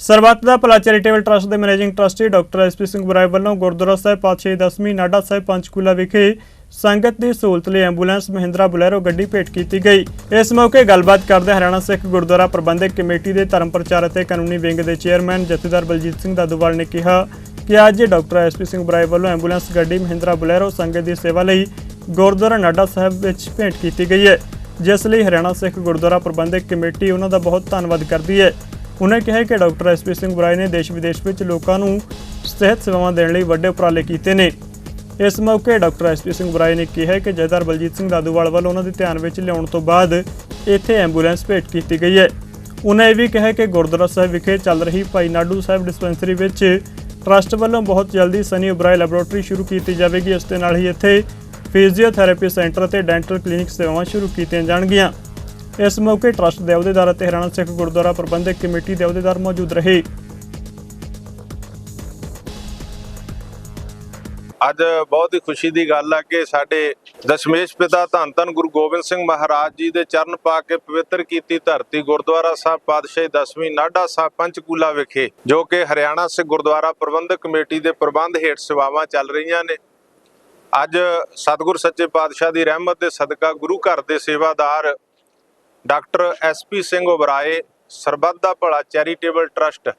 ਸਰਬੱਤ ਦਾ Bhala charitable trust ਦੇ managing trustee doctor SP Singh Oberoi ਵੱਲੋਂ ਗੁਰਦੁਆਰਾ ਸਾਹਿਬ ਪਾਤਸ਼ਾਹੀ ਦਸਵੀਂ ਨਾਡਾ ਸਾਹਿਬ ਪੰਚਕੂਲਾ ਵਿਖੇ ਸੰਗਤ ਦੀ ਸਹੂਲਤ ਲਈ ਐਂਬੂਲੈਂਸ ਮਹਿੰਦਰਾ ਬੁਲੈਰੋ ਗੱਡੀ ਭੇਟ ਕੀਤੀ ਗਈ। ਇਸ ਮੌਕੇ ਗੱਲਬਾਤ ਕਰਦੇ ਹਰਿਆਣਾ ਸਿੱਖ ਗੁਰਦੁਆਰਾ ਪ੍ਰਬੰਧਕ ਕਮੇਟੀ ਦੇ ਧਰਮ ਪ੍ਰਚਾਰ ਅਤੇ ਕਾਨੂੰਨੀ ਵਿੰਗ ਦੇ ਚੇਅਰਮੈਨ ਜਥੇਦਾਰ ਬਲਜੀਤ ਸਿੰਘ ਦਾਦੂਵਾਲ ਨੇ ਕਿਹਾ ਕਿ ਅੱਜ ਡਾਕਟਰ ਐਸਪੀ ਸਿੰਘ ਬਰਾਏ ਵੱਲੋਂ ਐਂਬੂਲੈਂਸ ਗੱਡੀ ਮਹਿੰਦਰਾ ਬੁਲੈਰੋ ਸੰਗਤ ਦੀ ਸੇਵਾ ਲਈ ਗੁਰਦੁਆਰਾ ਨਾਡਾ ਸਾਹਿਬ ਵਿੱਚ ਭੇਟ ਕੀਤੀ ਗਈ ਹੈ, ਜਿਸ ਲਈ ਹਰਿਆਣਾ ਸਿੱਖ ਗੁਰਦੁਆਰਾ ਪ੍ਰਬੰਧਕ ਕਮੇਟੀ ਉਹਨਾਂ ਦਾ ਬਹੁਤ ਧੰਨਵਾਦ ਕਰਦੀ ਹੈ। ਉਹਨਾਂ ਕਿਹਾ ਕਿ ਡਾਕਟਰ ਐਸਪੀ ਸਿੰਘ ਬਰਾਏ ਨੇ ਦੇਸ਼ ਵਿਦੇਸ਼ ਵਿੱਚ ਲੋਕਾਂ ਨੂੰ ਸਿਹਤ ਸੇਵਾਵਾਂ ਦੇਣ ਲਈ ਵੱਡੇ ਉਪਰਾਲੇ ਕੀਤੇ ਨੇ। ਇਸ ਮੌਕੇ ਡਾਕਟਰ ਐਸਪੀ ਸਿੰਘ ਬਰਾਏ ਨੇ ਕਿਹਾ ਕਿ ਜਥੇਦਾਰ ਬਲਜੀਤ ਸਿੰਘ ਦਾਦੂਵਾਲ ਵੱਲੋਂ ਉਹਨਾਂ ਦੇ ਧਿਆਨ ਵਿੱਚ ਲਿਆਉਣ ਤੋਂ ਬਾਅਦ ਇੱਥੇ ਐਂਬੂਲੈਂਸ ਭੇਟ ਕੀਤੀ ਗਈ ਹੈ। ਉਹਨਾਂ ਇਹ ਵੀ ਕਿਹਾ ਕਿ ਗੁਰਦੁਆਰਾ ਸਾਹਿਬ ਵਿਖੇ ਚੱਲ ਰਹੀ ਭਾਈ ਨਾਡੂ ਸਾਹਿਬ ਡਿਸਪੈਂਸਰੀ ਵਿੱਚ ਟਰਸਟ ਵੱਲੋਂ ਬਹੁਤ ਜਲਦੀ ਸਨੀ ਉਬਰਾਏ ਲੈਬੋਰੇਟਰੀ ਸ਼ੁਰੂ ਕੀਤੀ ਜਾਵੇਗੀ। ਇਸ ਦੇ ਨਾਲ ਹੀ ਇੱਥੇ ਫਿਜ਼ੀਓਥੈਰੇਪੀ ਸੈਂਟਰ ਅਤੇ ਡੈਂਟਲ ਕਲੀਨਿਕ ਸੇਵਾਵਾਂ ਸ਼ੁਰੂ ਕੀਤੀਆਂ ਜਾਣਗੀਆਂ। ਇਸ ਮੌਕੇ ਟਰਸਟ ਦੇ ਅਹੁਦੇਦਾਰ ਅਤੇ ਹਰਿਆਣਾ ਸਿੱਖ ਗੁਰਦੁਆਰਾ ਪ੍ਰਬੰਧਕ ਕਮੇਟੀ ਦੇ ਅਹੁਦੇਦਾਰ ਮੌਜੂਦ ਰਹੇ। ਅੱਜ ਬਹੁਤ ਹੀ ਖੁਸ਼ੀ ਦੀ ਗੱਲ ਹੈ ਕਿ ਸਾਡੇ ਦਸ਼ਮੇਸ਼ ਪਿਤਾ ਧੰਨ ਧੰਨ ਗੁਰੂ ਗੋਬਿੰਦ ਸਿੰਘ ਮਹਾਰਾਜ ਜੀ ਦੇ ਚਰਨ ਪਾ ਕੇ ਪਵਿੱਤਰ ਕੀਤੀ ਧਰਤੀ ਗੁਰਦੁਆਰਾ ਸਾਹਿਬ ਪਾਤਸ਼ਾਹੀ ਦਸਵੀਂ ਨਾਢਾ ਸਾਹਿਬ ਪੰਚਕੂਲਾ ਵਿਖੇ, ਜੋ ਕਿ ਹਰਿਆਣਾ ਸਿੱਖ ਗੁਰਦੁਆਰਾ ਪ੍ਰਬੰਧਕ ਕਮੇਟੀ ਦੇ ਪ੍ਰਬੰਧ ਹੇਠ ਸੇਵਾਵਾਂ ਚੱਲ ਰਹੀਆਂ ਨੇ। ਅੱਜ ਸਤਿਗੁਰ ਸੱਚੇ ਪਾਤਸ਼ਾਹ ਦੀ ਰਹਿਮਤ ਦੇ ਸਦਕਾ ਗੁਰੂ ਘਰ ਦੇ ਸੇਵਾਦਾਰ doctor SP Singh Oberoi, Sarbat Da Bhala charitable trust,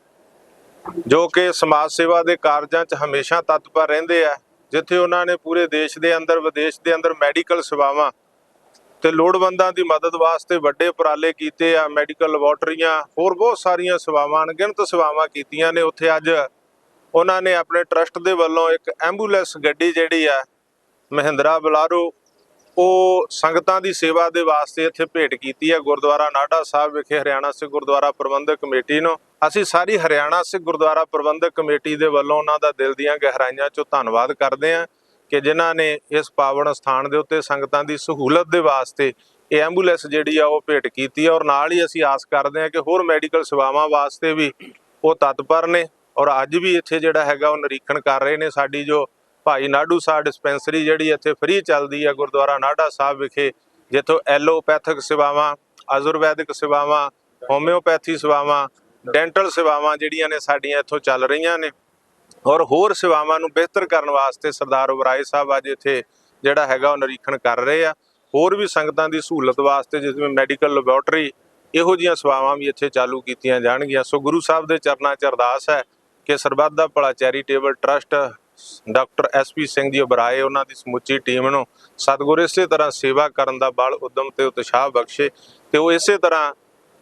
ਜੋ ਕਿ ਸਮਾਜ ਸੇਵਾ ਦੇ ਕਾਰਜਾਂ 'ਚ ਹਮੇਸ਼ਾ ਤਤਪਰ ਰਹਿੰਦੇ ਆ, ਜਿੱਥੇ ਉਹਨਾਂ ਨੇ ਪੂਰੇ ਦੇਸ਼ ਦੇ ਅੰਦਰ, ਵਿਦੇਸ਼ ਦੇ ਅੰਦਰ ਮੈਡੀਕਲ ਸੇਵਾਵਾਂ ਤੇ ਲੋੜਵੰਦਾਂ ਦੀ ਮਦਦ ਵਾਸਤੇ ਵੱਡੇ ਉਪਰਾਲੇ ਕੀਤੇ ਆ, ਮੈਡੀਕਲ ਲੈਬੋਰਟਰੀਆਂ, ਹੋਰ ਬਹੁਤ ਸਾਰੀਆਂ ਸੇਵਾਵਾਂ, ਅਣਗਿਣਤ ਸੇਵਾਵਾਂ ਕੀਤੀਆਂ ਨੇ। ਉੱਥੇ ਅੱਜ ਉਹਨਾਂ ਨੇ ਆਪਣੇ ਟਰਸਟ ਦੇ ਵੱਲੋਂ ਇੱਕ ਐਂਬੂਲੈਂਸ ਗੱਡੀ ਜਿਹੜੀ ਆ, ਮਹਿੰਦਰਾ ਬਲਾਰੋ ਉਹ ਸੰਗਤਾਂ ਦੀ ਸੇਵਾ ਦੇ ਵਾਸਤੇ ਇੱਥੇ ਭੇਟ ਕੀਤੀ ਹੈ ਗੁਰਦੁਆਰਾ ਨਾਢਾ ਸਾਹਿਬ ਵਿਖੇ, ਹਰਿਆਣਾ ਸਿੱਖ ਗੁਰਦੁਆਰਾ ਪ੍ਰਬੰਧਕ ਕਮੇਟੀ ਨੂੰ। ਅਸੀਂ ਸਾਰੀ ਹਰਿਆਣਾ ਸਿੱਖ ਗੁਰਦੁਆਰਾ ਪ੍ਰਬੰਧਕ ਕਮੇਟੀ ਦੇ ਵੱਲੋਂ ਉਹਨਾਂ ਦਾ ਦਿਲ ਦੀਆਂ ਗਹਿਰਾਈਆਂ 'ਚੋਂ ਧੰਨਵਾਦ ਕਰਦੇ ਹਾਂ ਕਿ ਜਿਨ੍ਹਾਂ ਨੇ ਇਸ ਪਾਵਨ ਸਥਾਨ ਦੇ ਉੱਤੇ ਸੰਗਤਾਂ ਦੀ ਸਹੂਲਤ ਦੇ ਵਾਸਤੇ ਇਹ ਐਂਬੂਲੈਂਸ ਜਿਹੜੀ ਆ ਉਹ ਭੇਟ ਕੀਤੀ ਹੈ ਔਰ ਨਾਲ ਹੀ ਅਸੀਂ ਆਸ ਕਰਦੇ ਹਾਂ ਕਿ ਹੋਰ ਮੈਡੀਕਲ ਸੇਵਾਵਾਂ ਵਾਸਤੇ ਵੀ ਉਹ ਤਤਪਰ ਨੇ ਔਰ ਅੱਜ ਵੀ ਇੱਥੇ ਜਿਹੜਾ ਹੈਗਾ ਉਹ ਨਿਰੀਖਣ ਕਰ ਰਹੇ ਨੇ ਸਾਡੀ ਜੋ ਭਾਈ ਨਾਡੂ ਸਾਹਿਬ ਡਿਸਪੈਂਸਰੀ ਜਿਹੜੀ ਇੱਥੇ ਫ੍ਰੀ ਚੱਲਦੀ ਹੈ ਗੁਰਦੁਆਰਾ ਨਾਡਾ ਸਾਹਿਬ ਵਿਖੇ, ਜਿੱਥੋਂ ਐਲੋਪੈਥਿਕ ਸੇਵਾਵਾਂ, ਆਯੁਰਵੈਦਿਕ ਸੇਵਾਵਾਂ, ਹੋਮਿਓਪੈਥੀ ਸੇਵਾਵਾਂ, ਡੈਂਟਲ ਸੇਵਾਵਾਂ ਜਿਹੜੀਆਂ ਨੇ ਸਾਡੀਆਂ ਇੱਥੋਂ ਚੱਲ ਰਹੀਆਂ ਨੇ। ਔਰ ਹੋਰ ਸੇਵਾਵਾਂ ਨੂੰ ਬਿਹਤਰ ਕਰਨ ਵਾਸਤੇ ਸਰਦਾਰ ਉਬਰਾਏ ਸਾਹਿਬ ਅੱਜ ਇੱਥੇ ਜਿਹੜਾ ਹੈਗਾ ਉਹ ਨਿਰੀਖਣ ਕਰ ਰਹੇ ਆ। ਹੋਰ ਵੀ ਸੰਗਤਾਂ ਦੀ ਸਹੂਲਤ ਵਾਸਤੇ ਜਿਵੇਂ ਮੈਡੀਕਲ ਲੈਬੋਰਟਰੀ, ਇਹੋ ਜਿਹੀਆਂ ਸੇਵਾਵਾਂ ਵੀ ਇੱਥੇ ਚਾਲੂ ਕੀਤੀਆਂ ਜਾਣਗੀਆਂ। ਸੋ ਗੁਰੂ ਸਾਹਿਬ ਦੇ ਚਰਨਾਂ 'ਚ ਅਰਦਾਸ ਹੈ ਕਿ Sarbat Da Bhala charitable trust doctor SP Singh ji Oberoi ਉਹਨਾਂ ਦੀ ਸਮੁੱਚੀ ਟੀਮ ਨੂੰ। ਸਤਿਗੁਰ ਇਸੇ ਤਰ੍ਹਾਂ ਸੇਵਾ ਕਰਨ ਦਾ ਬਲ ਉਦਮ ਤੇ ਉਤਸ਼ਾਹ ਬਖਸ਼ੇ ਤੇ ਉਹ ਇਸੇ ਤਰ੍ਹਾਂ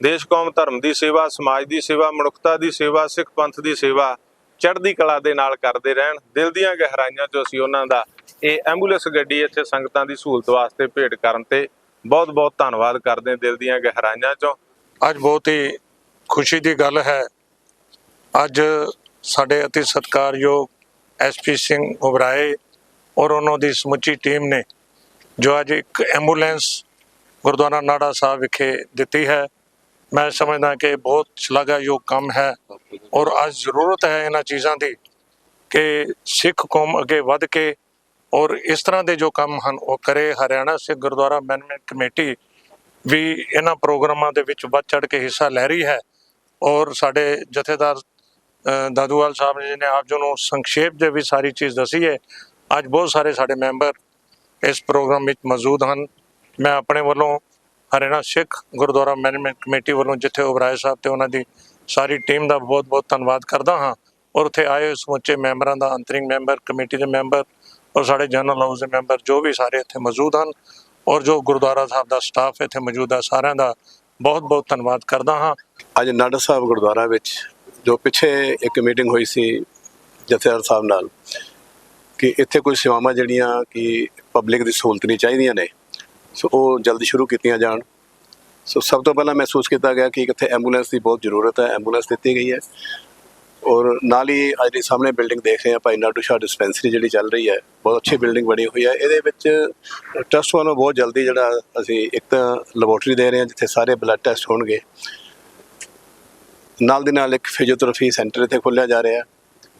ਦੇਸ਼ ਕੌਮ ਧਰਮ ਦੀ ਸੇਵਾ, ਸਮਾਜ ਦੀ ਸੇਵਾ, ਮਨੁੱਖਤਾ ਦੀ ਸੇਵਾ, ਸਿੱਖ ਪੰਥ ਦੀ ਸੇਵਾ ਚੜ੍ਹਦੀ ਕਲਾ ਦੇ ਨਾਲ ਕਰਦੇ ਰਹਿਣ। ਦਿਲ ਦੀਆਂ ਗਹਿਰਾਈਆਂ 'ਚੋਂ ਅਸੀਂ ਉਹਨਾਂ ਦਾ ਇਹ ਐਂਬੂਲੈਂਸ ਗੱਡੀ ਇੱਥੇ ਸੰਗਤਾਂ ਦੀ ਸਹੂਲਤ ਵਾਸਤੇ ਭੇਟ ਕਰਨ ਤੇ ਬਹੁਤ ਬਹੁਤ ਧੰਨਵਾਦ ਕਰਦੇ ਹਾਂ ਦਿਲ ਦੀਆਂ ਗਹਿਰਾਈਆਂ 'ਚੋਂ। ਅੱਜ ਬਹੁਤ ਹੀ ਖੁਸ਼ੀ ਦੀ ਗੱਲ ਹੈ। ਅੱਜ ਸਾਡੇ ਅਤੀ ਸਤਿਕਾਰਯੋਗ ਐਸਪੀ ਸਿੰਘ ਉਬਰਾਏ ਔਰ ਉਹਨਾਂ ਦੀ ਸਮੁੱਚੀ ਟੀਮ ਨੇ ਜੋ ਅੱਜ ਇੱਕ ਐਂਬੂਲੈਂਸ ਗੁਰਦੁਆਰਾ ਨਾੜਾ ਸਾਹਿਬ ਵਿਖੇ ਦਿੱਤੀ ਹੈ। ਮੈਂ ਸਮਝਦਾ ਕਿ ਬਹੁਤ ਸ਼ਲਾਘਾਯੋਗ ਕੰਮ ਹੈ ਔਰ ਅੱਜ ਜ਼ਰੂਰਤ ਹੈ ਇਹਨਾਂ ਚੀਜ਼ਾਂ ਦੀ ਕਿ ਸਿੱਖ ਕੌਮ ਅੱਗੇ ਵੱਧ ਕੇ ਔਰ ਇਸ ਤਰ੍ਹਾਂ ਦੇ ਜੋ ਕੰਮ ਹਨ ਉਹ ਕਰੇ। ਹਰਿਆਣਾ ਸਿੱਖ ਗੁਰਦੁਆਰਾ ਮੈਨੇਜਮੈਂਟ ਕਮੇਟੀ ਵੀ ਇਹਨਾਂ ਪ੍ਰੋਗਰਾਮਾਂ ਦੇ ਵਿੱਚ ਵੱਧ ਚੜ ਕੇ ਹਿੱਸਾ ਲੈ ਰਹੀ ਹੈ ਔਰ ਸਾਡੇ ਜਥੇਦਾਰ ਦਾਦੂਵਾਲ ਸਾਹਿਬ ਜੀ ਨੇ ਆਪ ਜੀ ਨੂੰ ਸੰਖੇਪ ਦੇ ਵਿੱਚ ਸਾਰੀ ਚੀਜ਼ ਦੱਸੀ ਹੈ, ਅੱਜ ਬਹੁਤ ਸਾਰੇ ਸਾਡੇ ਮੈਂਬਰ ਇਸ ਪ੍ਰੋਗਰਾਮ ਵਿੱਚ ਮੌਜੂਦ ਹਨ। ਮੈਂ ਆਪਣੇ ਵੱਲੋਂ ਹਰਿਆਣਾ ਸਿੱਖ ਗੁਰਦੁਆਰਾ ਮੈਨੇਜਮੈਂਟ ਕਮੇਟੀ ਵੱਲੋਂ ਜਿੱਥੇ ਉਬਰਾਏ ਸਾਹਿਬ ਤੇ ਉਹਨਾਂ ਦੀ ਸਾਰੀ ਟੀਮ ਦਾ ਬਹੁਤ-ਬਹੁਤ ਧੰਨਵਾਦ ਕਰਦਾ ਹਾਂ ਔਰ ਉੱਥੇ ਆਏ ਸਮੁੱਚੇ ਮੈਂਬਰਾਂ ਦਾ, ਅੰਤਰਿੰਗ ਮੈਂਬਰ, ਕਮੇਟੀ ਦੇ ਮੈਂਬਰ ਔਰ ਸਾਡੇ ਜਨਰਲ ਹਾਊਸ ਦੇ ਮੈਂਬਰ ਜੋ ਵੀ ਸਾਰੇ ਇੱਥੇ ਮੌਜੂਦ ਹਨ ਔਰ ਜੋ ਗੁਰਦੁਆਰਾ ਸਾਹਿਬ ਦਾ ਸਟਾਫ ਇੱਥੇ ਮੌਜੂਦ ਹੈ, ਸਾਰਿਆਂ ਦਾ ਬਹੁਤ-ਬਹੁਤ ਧੰਨਵਾਦ ਕਰਦਾ ਹਾਂ। ਅੱਜ ਨਾਡਾ ਸਾਹਿਬ ਗੁਰਦੁਆਰਾ ਵਿੱਚ ਜੋ ਪਿੱਛੇ ਇੱਕ ਮੀਟਿੰਗ ਹੋਈ ਸੀ ਜਥੇਦਾਰ ਸਾਹਿਬ ਨਾਲ, ਕਿ ਇੱਥੇ ਕੁਝ ਸੇਵਾਵਾਂ ਜਿਹੜੀਆਂ ਕਿ ਪਬਲਿਕ ਦੀ ਸਹੂਲਤ ਨਹੀਂ ਚਾਹੀਦੀਆਂ ਨੇ, ਸੋ ਉਹ ਜਲਦੀ ਸ਼ੁਰੂ ਕੀਤੀਆਂ ਜਾਣ। ਸੋ ਸਭ ਤੋਂ ਪਹਿਲਾਂ ਮਹਿਸੂਸ ਕੀਤਾ ਗਿਆ ਕਿ ਇੱਥੇ ਐਂਬੂਲੈਂਸ ਦੀ ਬਹੁਤ ਜ਼ਰੂਰਤ ਹੈ ਐਂਬੂਲੈਂਸ ਦਿੱਤੀ ਗਈ ਹੈ। ਔਰ ਨਾਲ ਹੀ ਅੱਜ ਦੇ ਸਾਹਮਣੇ ਬਿਲਡਿੰਗ ਦੇਖ ਰਹੇ ਹਾਂ, ਭਾਈ ਨਾਡੂ ਸ਼ਾਹ ਡਿਸਪੈਂਸਰੀ ਜਿਹੜੀ ਚੱਲ ਰਹੀ ਹੈ, ਬਹੁਤ ਅੱਛੀ ਬਿਲਡਿੰਗ ਬਣੀ ਹੋਈ ਹੈ। ਇਹਦੇ ਵਿੱਚ ਟਰਸਟ ਵੱਲੋਂ ਬਹੁਤ ਜਲਦੀ ਜਿਹੜਾ ਅਸੀਂ ਇੱਕ ਤਾਂ ਲੈਬੋਰਟਰੀ ਦੇ ਰਹੇ ਹਾਂ, ਜਿੱਥੇ ਸਾਰੇ ਬਲੱਡ ਟੈਸਟ ਹੋਣਗੇ। ਨਾਲ ਦੇ ਨਾਲ ਇੱਕ ਫਿਜ਼ੀਓਥੈਰੇਪੀ ਸੈਂਟਰ ਇੱਥੇ ਖੋਲ੍ਹਿਆ ਜਾ ਰਿਹਾ ਹੈ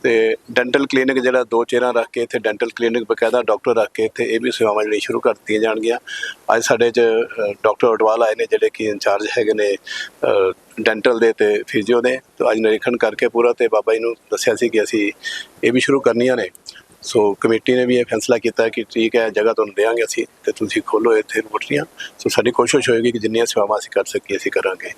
ਤੇ ਡੈਂਟਲ ਕਲੀਨਿਕ ਜਿਹੜਾ ਦੋ ਚੇਅਰਾਂ ਰੱਖ ਕੇ ਇੱਥੇ ਡੈਂਟਲ ਕਲੀਨਿਕ ਬਕਾਇਦਾ ਡਾਕਟਰ ਰੱਖ ਕੇ ਇੱਥੇ ਇਹ ਵੀ ਸੇਵਾਵਾਂ ਜਿਹੜੀਆਂ ਸ਼ੁਰੂ ਕਰ ਦਿੱਤੀਆਂ ਜਾਣਗੀਆਂ। ਅੱਜ ਸਾਡੇ 'ਚ ਡਾਕਟਰ ਅਡਵਾਲ ਆਏ ਨੇ ਜਿਹੜੇ ਕਿ ਇੰਚਾਰਜ ਹੈਗੇ ਨੇ ਡੈਂਟਲ ਦੇ ਤੇ ਫਿਜ਼ੀਓ ਦੇ। ਤੇ ਅੱਜ ਨਿਰੀਖਣ ਕਰਕੇ ਪੂਰਾ ਤੇ ਬਾਬਾ ਜੀ ਨੂੰ ਦੱਸਿਆ ਸੀ ਕਿ ਅਸੀਂ ਇਹ ਵੀ ਸ਼ੁਰੂ ਕਰਨੀਆਂ ਨੇ। ਸੋ ਕਮੇਟੀ ਨੇ ਵੀ ਇਹ ਫੈਸਲਾ ਕੀਤਾ ਕਿ ਠੀਕ ਹੈ, ਜਗ੍ਹਾ ਤੁਹਾਨੂੰ ਦੇਵਾਂਗੇ ਅਸੀਂ ਤੇ ਤੁਸੀਂ ਖੋਲੋ ਇੱਥੇ ਰੋਟਰੀਆਂ। ਸੋ ਸਾਡੀ ਕੋਸ਼ਿਸ਼ ਹੋਏਗੀ ਕਿ ਜਿੰਨੀਆਂ ਸੇਵਾਵਾਂ ਅਸੀਂ ਕਰ ਸਕੀਏ, ਅਸੀਂ ਕਰਾਂਗੇ।